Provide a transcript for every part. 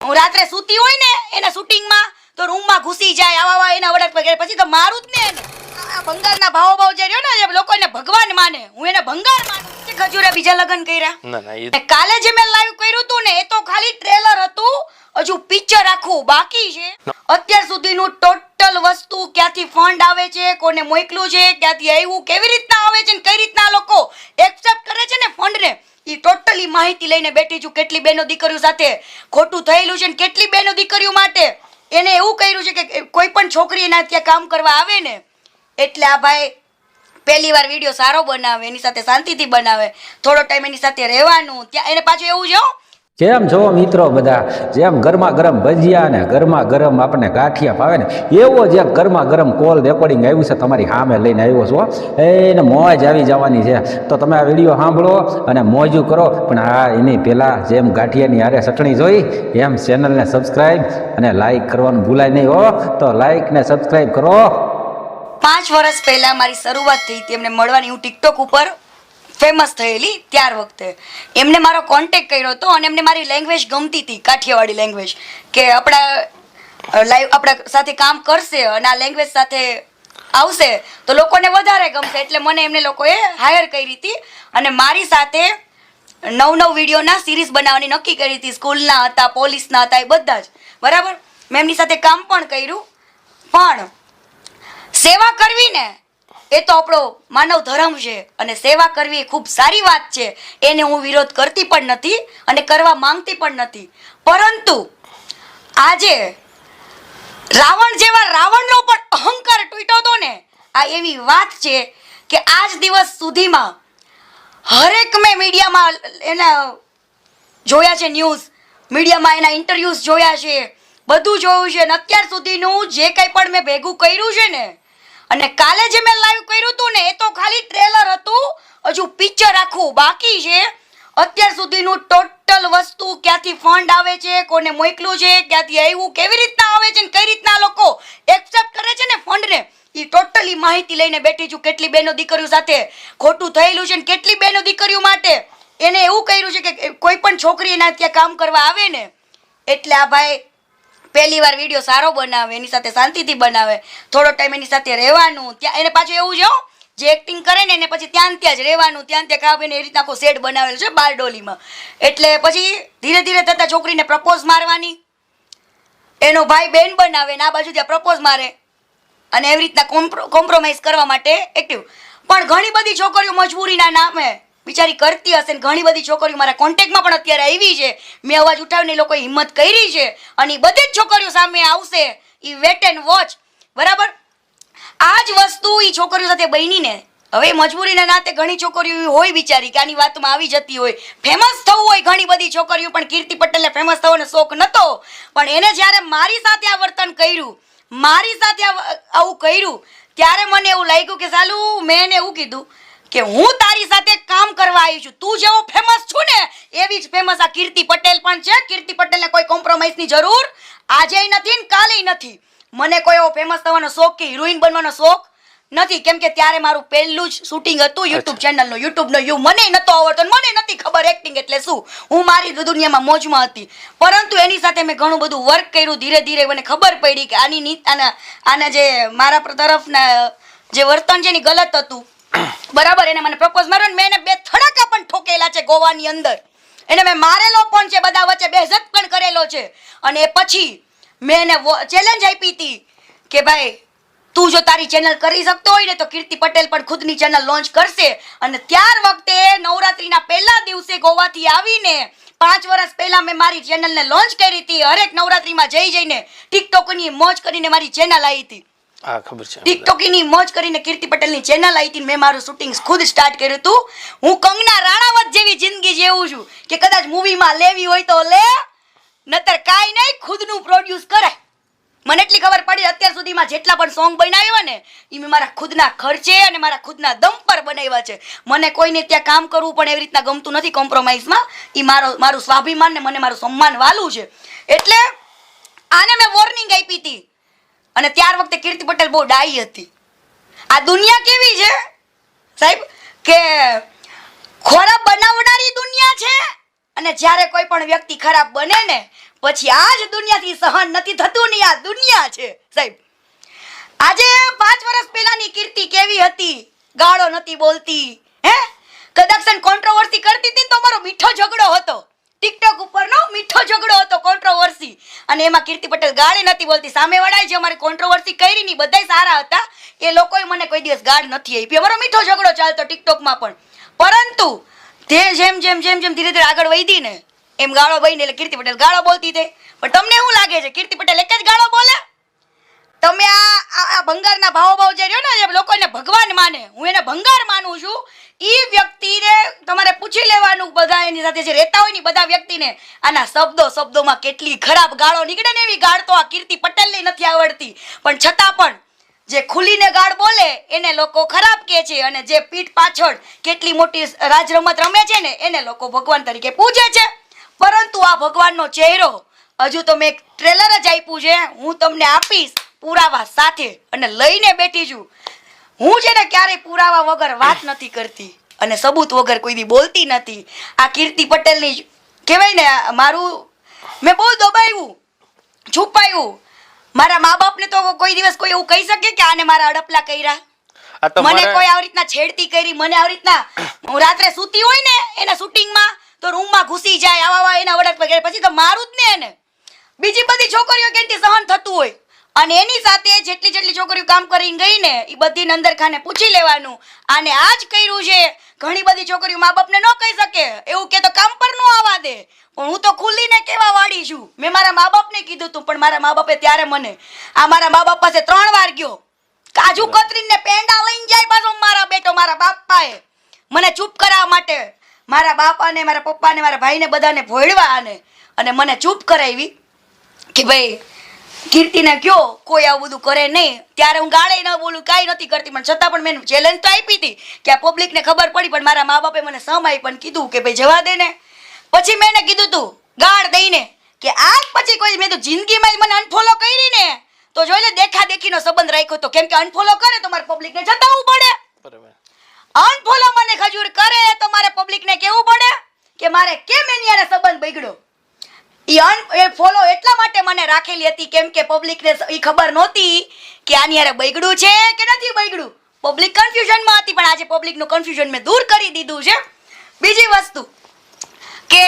હું રાત્રે સૂતી હોય ને એના શૂટિંગમાં તો રૂમમાં ઘૂસી જાય આવા આવા એના વડક પગે પછી તો મારું જ ને એને. આ ભાવો ભાવ જે રહ્યો ને જે લોકો એને ભગવાન માને હું એને ભંગાર માનું. જે ખજૂરે બીજા લગ્ન કર્યા. ના ના કાલે જે મેં લાઈવ કર્યું હતું ને એ તો ખાલી ટ્રેલર હતું. હજુ પિક્ચર આખું બાકી છે. અત્યાર સુધીનું ટોટલ વસ્તુ ક્યાંથી ફંડ આવે છે કોને મોકલું છે ક્યાંથી આવ્યું કેવી રીતના આવે છે ને કઈ રીતના લોકો એક્સેપ્ટ કરે છે ને ફંડને એ ટોટલી માહિતી લઈને બેઠી છું કેટલી બેનો દીકરીઓ સાથે. ખોટું થયેલું છે ને કેટલી બેનો દીકરીઓ માટે. એને એવું કર્યું છે કે કોઈ પણ છોકરી એના ત્યાં કામ કરવા આવે ને, એટલે આ ભાઈ પહેલી વાર વીડિયો સારો બનાવે, એની સાથે શાંતિથી બનાવે. થોડો ટાઈમ એની સાથે રહેવાનું, ત્યાં એને પાછું એવું છે જેમ છો મિત્રો બધા, જેમ ગરમા ગરમ ભજીયા ને ગરમા ગરમ આપણને ગાંઠિયા ભાવે ને, એવો જ ગરમા ગરમ કોલ રેકોર્ડિંગ આવ્યું છે તમારી સામે લઈને આવ્યો છો એને મોજ આવી જવાની છે. તો તમે આ વીડિયો સાંભળો અને મોજું કરો, પણ હા એની પહેલાં જેમ ગાંઠિયાની હારે ચટણી જોઈ, એમ ચેનલને સબસ્ક્રાઈબ અને લાઈક કરવાનું ભૂલાય નહીં હો. તો લાઈક ને સબસ્ક્રાઈબ કરો. પાંચ વર્ષ પહેલા મારી શરૂઆત થઈ હતી એમને મળવાની હું ટિકટોક ઉપર ફેમસ થયેલી ત્યાર વખતે. એમને મારો કોન્ટેક કર્યો હતો અને એમને મારી લેંગ્વેજ ગમતી હતી, કાઠિયાવાડી લેંગ્વેજ કે આપણા લાઈવ આપણા સાથે કામ કરશે અને આ લેંગ્વેજ સાથે આવશે, તો લોકોને વધારે ગમશે. એટલે મને એમને લોકોએ હાયર કરી હતી અને મારી સાથે નવ નવ વિડીયોના સિરીઝ બનાવવાની નક્કી કરી હતી. સ્કૂલના હતા, પોલીસના હતા, એ બધા જ. બરાબર? મેં એમની સાથે કામ પણ કર્યું. પણ સેવા કરવી ને એ તો આપણો માનવ ધર્મ છે અને સેવા કરવી એ ખૂબ સારી વાત છે. એને હું વિરોધ કરતી પણ નથી અને કરવા માંગતી પણ નથી. પરંતુ આજે રાવણ જેવા રાવણનો પણ અહંકાર તૂટ્યો હતો ને, આ એવી વાત છે કે આજ દિવસ સુધીમાં હરેક મેં મીડિયામાં એના જોયા છે ન્યૂઝ, મીડિયામાં એના ઇન્ટરવ્યૂઝ જોયા છે, બધું જોયું છે અને અત્યાર સુધીનું જે કંઈ પણ મેં ભેગું કર્યું છે ને અને કાલે જે મેં લાઈવ કર્યું હતું ને, એ તો ખાલી ટ્રેલર હતું. હજુ પિક્ચર આખું બાકી છે. અત્યાર સુધીનું ટોટલ વસ્તુ ક્યાંથી ફંડ આવે છે, કોને મોકલું છે, ક્યાંથી આવ્યું કેવી રીતના આવે છે ને, કઈ રીતના લોકો એક્સેપ્ટ કરે છે ને ફંડને એ ટોટલી માહિતી લઈને બેઠી છું, કેટલી બેનો દીકરીઓ સાથે ખોટું થયેલું છે ને, કેટલી બેનો દીકરીઓ માટે એને એવું કર્યું છે કે કોઈ પણ છોકરી એના ત્યાં કામ કરવા આવે ને, એટલે આ ભાઈ પહેલી વાર વીડિયો સારો બનાવે, એની સાથે શાંતિથી બનાવે થોડો ટાઈમ એની સાથે રહેવાનું, ત્યાં એને પાછું એવું છે જે એક્ટિંગ કરે ને એને પછી ત્યાં ત્યાં જ રહેવાનું, ત્યાં ત્યાં ખાવા એ રીતના આખો સેટ બનાવેલો છે બારડોલીમાં. એટલે પછી ધીરે ધીરે થતા છોકરીને પ્રપોઝ મારવાની. એનો ભાઈ બેન બનાવે ને આ બાજુ ત્યાં પ્રપોઝ મારે. અને એવી રીતના કોમ્પ્રોમાઇઝ કરવા માટે એક્ટિવ પણ ઘણી બધી છોકરીઓ મજબૂરીના નામે બિચારી કરતી હશે ને ઘણી બધી છોકરીઓ મારા કોન્ટેક્ટમાં પણ અત્યારે આવી છે. મેં અવાજ ઉઠાવીને લોકો હિંમત કરી છે અને બધી જ છોકરીઓ સામે આવશે. એ વેટ એન્ડ વોચ બરાબર? આ જ વસ્તુ એ છોકરીઓ સાથે બનીને હવે મજબૂરીના નાતે ઘણી છોકરીઓ હોય બિચારી કે આની વાતમાં આવી જતી હોય. ફેમસ થવું હોય ઘણી બધી છોકરીઓ, પણ કીર્તિ પટેલને ફેમસ થવાનો શોખ નહોતો પણ એને જ્યારે મારી સાથે આ વર્તન કર્યું, મારી સાથે આવું કર્યું, ત્યારે મને એવું લાગ્યું કે સાલું, મેં એને એવું કીધું કે હું તારી સાથે કામ કરવા આવી છું. તું જેવો ફેમસ છું ને એવી જ ફેમસ આ કીર્તિ પટેલ પણ છે. કીર્તિ પટેલને કોઈ કોમ્પ્રોમાઇઝની જરૂર આજે નથી ને કાલે નથી. મને કોઈ એવો ફેમસ થવાનો શોખ કે હિરોઈન બનવાનો શોખ નથી. કેમ કે ત્યારે મારું પહેલું જ શૂટિંગ હતું યુટ્યુબ ચેનલનું યુટ્યુબનો યુ મને નતો આવડતો મને નથી ખબર એક્ટિંગ એટલે શું. હું મારી દુનિયામાં મોજમાં હતી. પરંતુ એની સાથે મેં ઘણું બધું વર્ક કર્યું. ધીરે ધીરે મને ખબર પડી કે આની આના આના જે મારા તરફના જે વર્તન છે ને ગલત હતું. બરાબર, એને મને પ્રપોઝ માર્યો મેં એને બે થડાકા પણ ઠોકેલા છે ગોવાની અંદર. એને મેં મારેલો પણ છે, બધા વચ્ચે બેઝત પણ કરેલો છે. અને પછી મેં એને ચેલેન્જ આપી હતી કે ભાઈ, તું જો તારી ચેનલ કરી શકતો હોય ને તો કીર્તિ પટેલ પણ ખુદની ચેનલ લોન્ચ કરશે. અને ત્યાર વખતે નવરાત્રીના પહેલા દિવસે ગોવાથી આવીને પાંચ વર્ષ પહેલા મેં મારી ચેનલને લોન્ચ કરી હતી. હરેક નવરાત્રીમાં જઈ જઈને ટિકટોકની મોજ કરીને મારી ચેનલ આવી હતી. હા, ખબર મોજ કરીને કીર્તિ પટેલની ચેનલ આવી હતી મેં મારું શૂટિંગ ખુદ સ્ટાર્ટ કર્યું હતું. હું કંગના રાણાવત જેવી જિંદગી જેવું છું કે કદાચ મૂવીમાં લેવી હોય તો લે, નતર કાંઈ નહીં, ખુદનું પ્રોડ્યુસ કરે મને એટલી ખબર પડી અત્યાર સુધીમાં જેટલા પણ સોંગ બનાવ્યા ને એ મેં મારા ખુદના ખર્ચે અને મારા ખુદના દમ પર બનાવ્યા છે. મને કોઈને ત્યાં કામ કરવું પણ એવી રીતના ગમતું નથી કોમ્પ્રોમાઇઝમાં એ મારો, મારું સ્વાભિમાન ને મને મારું સન્માન વાલું છે. એટલે આને મેં વોર્નિંગ આપી હતી. અને ત્યાર વખતે કીર્તિ પટેલ બહુ ડાઈ હતી. આ દુનિયા કેવી છે? સાહેબ, કે ખોરાક બનાવનારી દુનિયા છે અને જ્યારે કોઈ પણ વ્યક્તિ ખરાબ બને ને, પછી આ જ દુનિયાથી સહન નથી થતું ને આ દુનિયા છે, સાહેબ. આજે પાંચ વર્ષ પહેલાની કીર્તિ કેવી હતી? ગાળો નથી બોલતી, હે? કદાચ કોન્ટ્રોવર્સી કરતી હતી તો મારો મીઠો ઝઘડો હતો. ટિકટોક ઉપરનો મીઠો ઝઘડો હતો કોન્ટ્રોવર્સી અને એમાં કીર્તિ પટેલ ગાળી નથી બોલતી. સામેવાળાએ જે અમારી કોન્ટ્રોવર્સી કરી ની બધાય સારા હતા એ લોકોએ મને કોઈ દિવસ ગાળ નથી આપી. અમારો મીઠો ઝઘડો ચાલતો ટિકટોકમાં પણ. પરંતુ તે જેમ જેમ જેમ જેમ ધીરે ધીરે આગળ વધી ને, એમ ગાળો બહીને એટલે કીર્તિ પટેલ ગાળો બોલતી હતી. પણ તમને શું લાગે છે? કીર્તિ પટેલ એક જ ગાળો બોલે? તમે આ, આ- ભંગારના ભાવો ભાવ જે રહ્યો ને લોકોને ભગવાન માને, હું એને ભંગાર માનું છું એ લેવાનું બધા એની સાથે જે રહેતા હોય ને બધા વ્યક્તિને આના શબ્દો શબ્દોમાં કેટલી ખરાબ ગાળો નીકળે ને એવી ગાળ તો આ કીર્તિ પટેલની નથી આવડતી. પણ છતાં પણ જે ખુલીને ગાળ બોલે એને લોકો ખરાબ કહે છે અને જે પીઠ પાછળ કેટલી મોટી રાજ રમત રમે છે ને એને લોકો ભગવાન તરીકે પૂજે છે. પરંતુ આ ભગવાનનો ચહેરો હજુ તો મેં એક ટ્રેલર જ આપ્યું છે. હું તમને આપીશ પુરાવા સાથે અને લઈને બેઠી છું. હું છે ને ક્યારેય પુરાવા વગર વાત નથી કરતી. અને સબૂત વગર કોઈ દી બોલતી નથી. આ કીર્તિ પટેલની કહેવાય ને મારું મેં બહુ દબાયું છુપાયું. મારા મા બાપને તો કોઈ દિવસ કોઈ એવું કહી શકે કે આને મારા અડપલા કર્યા? મને કોઈ આવી રીતના છેડતી કરી મને આવી રીતના હું રાત્રે સૂતી હોય ને એના શૂટિંગમાં તો રૂમમાં ઘૂસી જાય આવા આવા એના વડક વગેરે પછી તો મારું જ ને એને. બીજી બધી છોકરીઓ કેનથી સહન થતું હોય? અને એની સાથે જેટલી જેટલી છોકરીઓ કામ કરીને ગઈ ને એ બધી અંદર ખાને પૂછી લેવાનું. આને આ જ કર્યું છે ઘણી બધી છોકરીઓ મા બાપને ન કહી શકે. એવું કે તો કામ પર ન આવવા દે. પણ હું તો ખુલ્લીને કેવા વાળી છું. મેં મારા મા બાપને કીધું તું પણ મારા મા બાપે ત્યારે મને આ મારા મા બાપ પાસે ત્રણ વાર ગયો. કાજુ કતરીને પેંડા લઈને જાય પાછો મારા બેટો મારા બાપાએ. મને ચૂપ કરાવવા માટે મારા બાપાને મારા પપ્પાને મારા ભાઈને બધાને ભોળવા અને મને ચૂપ કરાવી કે ભાઈ કીર્તિને કયો કોઈ આવું બધું કરે નહીં. ત્યારે હું ગાળે ન બોલું કાંઈ નથી કરતી. પણ છતાં પણ મેં ચેલેન્જ તો આપી હતી કે આ પબ્લિકને ખબર પડી પણ મારા મા બાપે મને સમ પણ કીધું કે ભાઈ જવા દે ને પછી મેં એને કીધું તું ગાળ દઈને કે આજ પછી કોઈ મેં તો જિંદગીમાં મને અનફોલો કરી ને. તો જોઈ લે દેખા દેખીનો સંબંધ રાખ્યો તો કેમ કે અનફોલો કરે તો મારે પબ્લિકને જતાવું પડે. અનફોલો મને ખજૂર કરે તો મારે પબ્લિકને કેવું પડે કે મારે કેમ એની સંબંધ બગડ્યો? એ ફોલો એટલા માટે મને રાખેલી હતી કેમ કે પબ્લિકને એ ખબર નહોતી કે આની હારે બગડ્યું છે કે નથી બગડ્યું પબ્લિક કન્ફ્યુઝનમાં હતી, પણ આજે પબ્લિકનું કન્ફ્યુઝન મેં દૂર કરી દીધું છે. બીજી વસ્તુ કે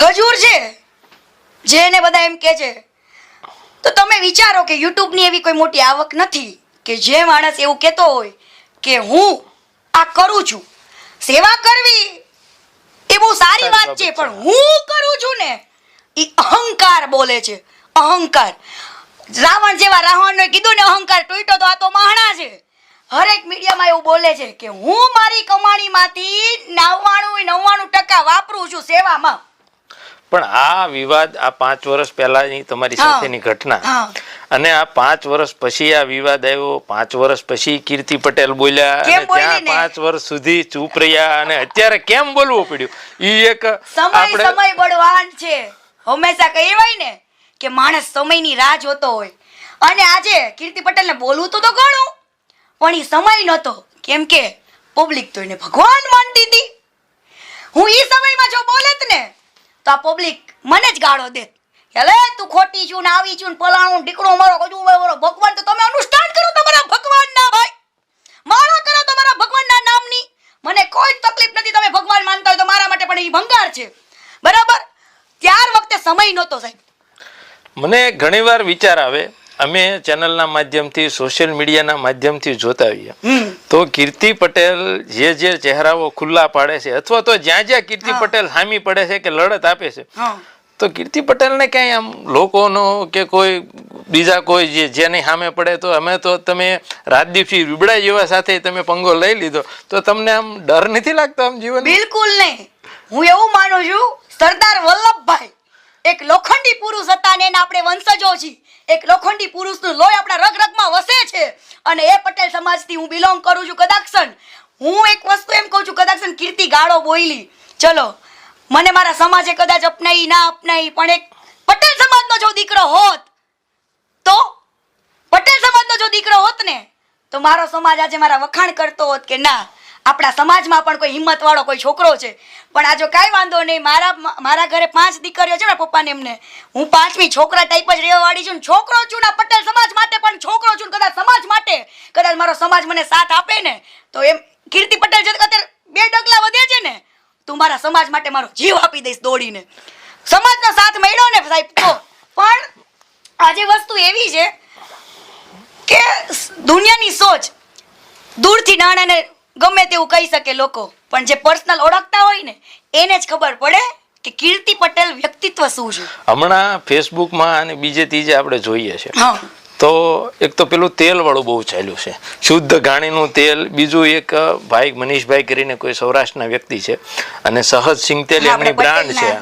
ખજૂર છે, જેને બધા એમ કે છે, તો તમે વિચારો કે યુટ્યુબની એવી કોઈ મોટી આવક નથી કે જે માણસ એવું કહેતો હોય કે હું આ કરું છું. સેવા કરવી એ બહુ સારી વાત છે. પણ હું કરું છું ને એ અહંકાર બોલે છે. અહંકાર. રાવણ જેવા રાવણને કીધું ને અહંકાર ટૂટ્યો તો આ તો મહાણા છે. હરેક મીડિયામાં એવું બોલે છે કે હું મારી કમાણીમાંથી નવ્વાણું નવ્વાણું ટકા વાપરું છું સેવામાં. પણ આ વિવાદ આ પાંચ વર્ષ પહેલાની તમારી સાથેની ઘટના. અને આ પાંચ વર્ષ પછી આ વિવાદ આવ્યો પાંચ વર્ષ પછી કીર્તિ પટેલ બોલ્યા અને ત્યાં પાંચ વર્ષ સુધી ચૂપ રહ્યા અને અત્યારે કેમ બોલવું પડ્યું? ઈ એક આપણે સમય બળવાન છે. હંમેશા કહેવાય ને કે માણસ સમયની રાહ જોતો હોય. અને આજે કીર્તિ પટેલને બોલવું તો તો ઘણું પણ એ સમય નહોતો. કેમ કે પબ્લિક તો એને ભગવાન માનતી હતી. હું એ સમયમાં જો બોલેત ને તો આ પબ્લિક મને જ ગાળો દેત. હેલે તું ખોટી છું ને આવી છું ને પલાણું દીકરો મારો કજુ મારો ભગવાન તો તમે અનુષ્ઠાન કરો તમારા ભગવાનના ભાઈ. માળા કરો તમારા ભગવાનના નામની. મને કોઈ તકલીફ નથી તમે ભગવાન માનતા હોય તો મારા માટે પણ એ ભંગાર છે. બરાબર? ત્યાર વખતે સમય નહોતો સાહેબ. મને ઘણીવાર વિચાર આવે અમે ચેનલના માધ્યમથી સોશિયલ મીડિયાના માધ્યમથી જોતા હમ. તો કીર્તિ પટેલ જે જે ચહેરાઓ ખુલ્લા પાડે છે અથવા તો જ્યાં જ્યાં કીર્તિ પટેલ હામી પડે છે કે લડત આપે છે તો કીર્તિ પટેલને ક્યાંય આમ લોકોનો કે કોઈ બીજા કોઈ જે જેની સામે પડે તો અમે તો તમે રાજદીપસિંહ રૂબડા જેવા સાથે તમે પંગો લઈ લીધો. તો તમને આમ ડર નથી લાગતો આમ જીવન બિલકુલ નહીં. હું એવું માનું છું, સરદાર વલ્લભભાઈ, એક લોખંડી પુરુષ હતા ને એના આપણે વંશજો છીએ. એક લોખંડી પુરુષનું લોહી આપણા રગ રગમાં વસે છે. અને એ પટેલ સમાજથી હું બિલોંગ કરું છું કદાક્ષણ. હું એક વસ્તુ એમ કહું છું, કદાક્ષણ કીર્તિ ગાળો બોયલી. ચલો મને મારા સમાજે કદાચ અપનાવી ના અપનાવી પણ એક પટેલ સમાજનો જો દીકરો હોત, તો પટેલ સમાજનો જો દીકરો હોત ને, તો મારો સમાજ આજે મારા વખાણ કરતો હોત કે ના, આપણા સમાજમાં પણ કોઈ હિંમતવાળો કોઈ છોકરો છે. પણ આ કાંઈ વાંધો નહીં, મારા મારા ઘરે પાંચ દીકરીઓ છે ને પપ્પાને એમને, હું પાંચમી છોકરા ટાઈપ જ રહેવાવાળી છું ને છોકરો છું ને પટેલ સમાજ માટે પણ છોકરો છું કદાચ સમાજ માટે, કદાચ મારો સમાજ મને સાથ આપે ને, તો એમ કીર્તિ પટેલ છે અત્યારે બે ડગલા વધે છે ને તું મારા સમાજ માટે મારો જીવ આપી દઈશ દોડીને. સમાજનો સાથ મળ્યો ને સાહેબ તો પણ આજે વસ્તુ એવી છે કે દુનિયાની સોચ દૂરથી નાણાને ગમે તેવું કહી શકે લોકો પણ જે પર્સનલ ઓળખતા હોય ને એને જ ખબર પડે કે કીર્તિ પટેલ વ્યક્તિત્વ શું છે. હમણાં ફેસબુકમાં અને બીજે ત્રીજે આપણે જોઈએ છે. હા. તો એક તો પેલું તેલ વાળું બહુ ચાલ્યું છે. શુદ્ધ ઘાણીનું તેલ બીજું એક ભાઈ મનીષભાઈ કરીને કોઈ સૌરાષ્ટ્રના વ્યક્તિ છે અને સહજ સિંગ તેલ એમની બ્રાન્ડ છે.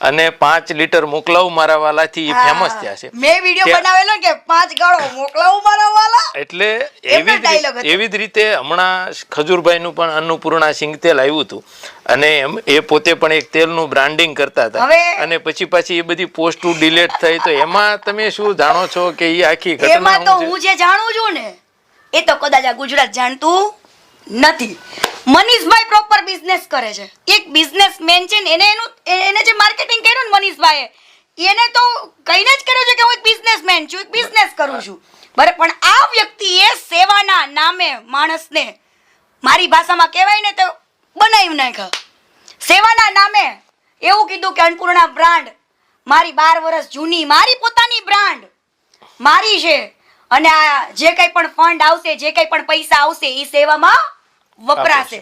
અને પાંચ લીટર મોકલાવું મારા વાલાથી ફેમસ થયા છે. મેં વીડિયો બનાવેલો કે પાંચ ગાળો મોકલાવું મારા વાલા એટલે એવી જ રીતે- હતો. એવી જ રીતે હમણાં ખજૂરભાઈનું પણ અન્નપૂર્ણા સિંગ તેલ આવ્યું હતું. અને એમ એ પોતે પણ એક તેલનું બ્રાન્ડિંગ કરતા હતા. અને પછી પાછી એ બધી પોસ્ટ ડિલેટ થઈ તો એમાં તમે શું જાણો છો કે એ આખી ઘટના તો હું જે જાણું છું ને એ તો કદાચ આ ગુજરાત જાણતું નથી. મનીષભાઈ પ્રોપર બિઝનેસ કરે છે. એક બિઝનેસમેન છે ને એને એનું એને જે માર્કેટિંગ કર્યું ને મનીષભાઈએ એને તો કહીને જ કર્યું છે કે હું એક બિઝનેસમેન છું એક બિઝનેસ કરું છું. બરાબર પણ આ વ્યક્તિએ સેવાના નામે માણસને મારી ભાષામાં કહેવાય ને તો બનાવી નાખ્યા સેવાના નામે એવું કીધું કે અન્નપૂર્ણા બ્રાન્ડ મારી બાર વર્ષ જૂની મારી પોતાની બ્રાન્ડ મારી છે. અને આ જે કંઈ પણ ફંડ આવશે જે કંઈ પણ પૈસા આવશે એ સેવામાં વપરાશે.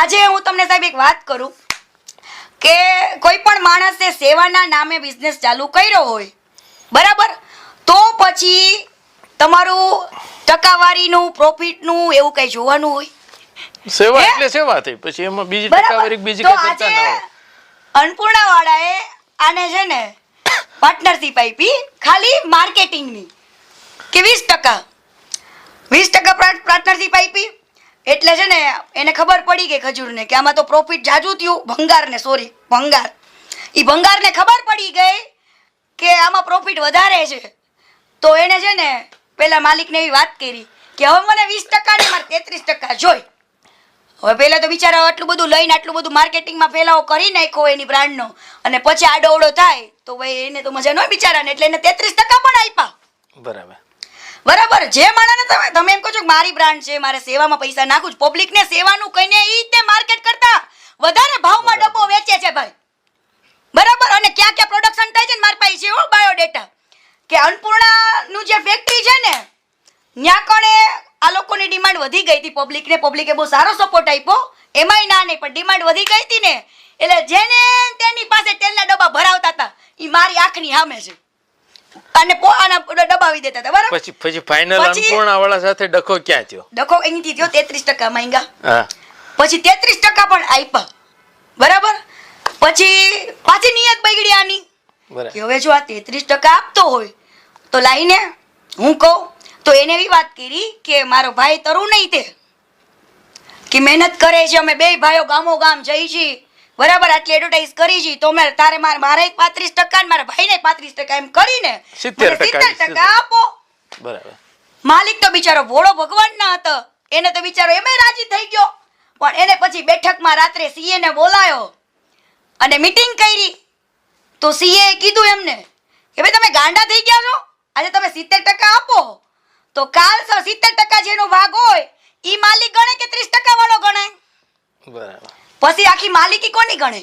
આજે હું તમને સાહેબ એક વાત કરું કે કોઈ પણ માણસે સેવાના નામે બિઝનેસ ચાલુ કર્યો હોય બરાબર? તો પછી તમારું ટકાવારીનું પ્રોફિટનું એવું કંઈ જોવાનું હોય? સેવા? એટલે સેવા થઈ. પછી એમાં બીજી ટકાવારી બીજી કઈ કરતા ના હોય. અન્નપૂર્ણા વાળાએ આને છે ને પાર્ટનરશિપ આપી ખાલી માર્કેટિંગની કે વીસ ટકા. વીસ ટકા પાર્ટનરશિપ આપી. એટલે છે ને એને ખબર પડી ગઈ ખજૂરને કે આમાં તો પ્રોફિટ જાજુ થયું. ભંગારને સોરી ભંગાર. એ ભંગારને ખબર પડી ગઈ કે આમાં પ્રોફિટ વધારે છે. તો એને છે ને પેલા માલિકને એવી વાત કરી કે હવે મને વીસ ટકા ને મારે તેત્રીસ ટકા જોઈ. હવે પહેલાં તો બિચારા આટલું બધું લઈને આટલું બધું માર્કેટિંગમાં ફેલાવો કરી નાખ્યો એની બ્રાન્ડનો અને પછી આડો અવડો થાય તો ભાઈ એને તો મજા ન હોય બિચારાને એટલે એને તેત્રીસ ટકા પણ આપ્યા. બરાબર. બરાબર? જે માણસને તમે તમે એમ કહો છો કે મારી બ્રાન્ડ છે મારે સેવામાં પૈસા નાખું છું પબ્લિકને સેવાનું કહીને એ તે માર્કેટ કરતા. વધારે ભાવમાં ડબ્બો વેચે છે ભાઈ. બરાબર? અને ક્યાં ક્યાં પ્રોડક્શન થાય છે ને મારી પાસે છે હો બાયોડેટા કે અન્નપૂર્ણાનું જે ફેક્ટરી છે ને ત્યાં કણે આ લોકોની ડિમાન્ડ વધી ગઈ હતી. પબ્લિકને પબ્લિકે બહુ સારો સપોર્ટ આપ્યો. એમાંય ના નહીં પણ ડિમાન્ડ વધી ગઈ હતી ને એટલે જેને તેની પાસે તેલના ડબ્બા ભરાવતા હતા એ મારી આંખની સામે છે. અને પો આના દબાવી દેતા હતા બરાબર? પછી પછી ફાઇનલ સાથે ડખો ક્યાં થયો? ડખો અહીંથી થયો તેત્રીસ ટકા માંગ્યા. પછી તેત્રીસ ટકા પણ આપ્યા. બરાબર? પછી પાછી નિયત બગડી આની. કે હવે જો આ તેત્રીસ ટકા આપતો હોય તો લાઈને હું કહું તો એને એવી વાત કરી કે મારો ભાઈ તરું નહીં તે. કે મહેનત કરે છે અમે બે ભાઈઓ ગામો ગામ જઈ છીએ બરાબર આટલી એડવર્ટાઇઝ કરી છે. તો મેં તારે મારે મારે પાંત્રીસ ટકા ને મારા ભાઈને પાંત્રીસ ટકા એમ કરીને 70 સિત્તેર ટકા આપો. બરાબર. માલિક તો બિચારો ભોળો ભગવાન ના હતો. એને તો બિચારો એમાંય રાજી થઈ ગયો. પણ એને પછી બેઠકમાં રાત્રે સીએ ને બોલાયો. અને મીટિંગ કરી. તો સીએ કીધું એમને કે ભાઈ તમે ગાંડા થઈ ગયા છો? આજે તમે સિત્તેર ટકા આપો. તો કાલ સિત્તેર ટકા જેનો ભાગ હોય ઈ માલિક ગણે કે ત્રીસ ટકા વાળો ગણાય બરાબર. પછી આખી માલિકી કોની ગણે?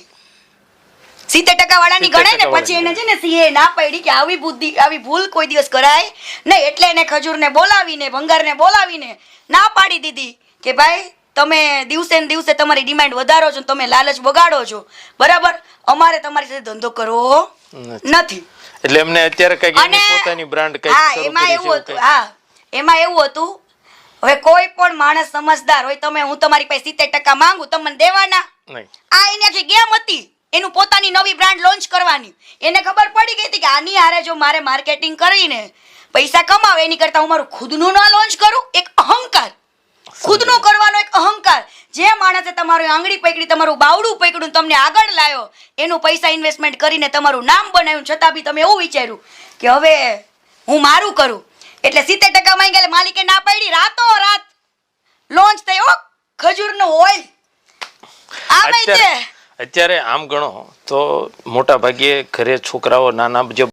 સિત્તેર ટકા વાળાની 70 ગણાય ને પછી એને છે ને સીએ ના પાડી કે આવી બુદ્ધિ આવી ભૂલ કોઈ દિવસ કરાય નહીં. એટલે એને ખજૂરને બોલાવીને ભંગારને બોલાવીને ના પાડી દીધી કે ભાઈ તમે દિવસે ને દિવસે તમારી ડિમાન્ડ વધારો છો તમે લાલચ બગાડો છો. બરાબર? અમારે તમારી સાથે ધંધો કરવો નથી. એટલે એમને અત્યારે પોતાની બ્રાન્ડ હા એમાં એવું એવું હતું હા. એમાં એવું હતું હવે કોઈ પણ માણસ સમજદાર હોય તમે હું તમારી પાસે સિત્તેર ટકા માંગુ તમને દેવાના. આ એની આખી ગેમ હતી. એનું પોતાની નવી બ્રાન્ડ લોન્ચ કરવાની. એને ખબર પડી ગઈ હતી કે આની હારે જો મારે માર્કેટિંગ કરીને પૈસા કમાવે એની કરતા હું મારું ખુદનું ના લોન્ચ કરું એક અહંકાર. ખુદનું કરવાનો એક અહંકાર. જે માણસે તમારું આંગળી પકડી તમારું બાવડું પકડ્યું તમને આગળ લાવ્યો એનું પૈસા ઇન્વેસ્ટમેન્ટ કરીને તમારું નામ બનાવ્યું છતાં બી તમે એવું વિચાર્યું કે હવે હું મારું કરું. એટલે સિત્તેર ટકા માંગેલે માલિકે ના પાડી. રાતો રાત લોન્ચ થયો ખજૂરનું ઓઇલ તે અત્યારે અત્યારે આમ ગણો તો મોટા ભાગે ઘરે છોકરાઓ નાના જે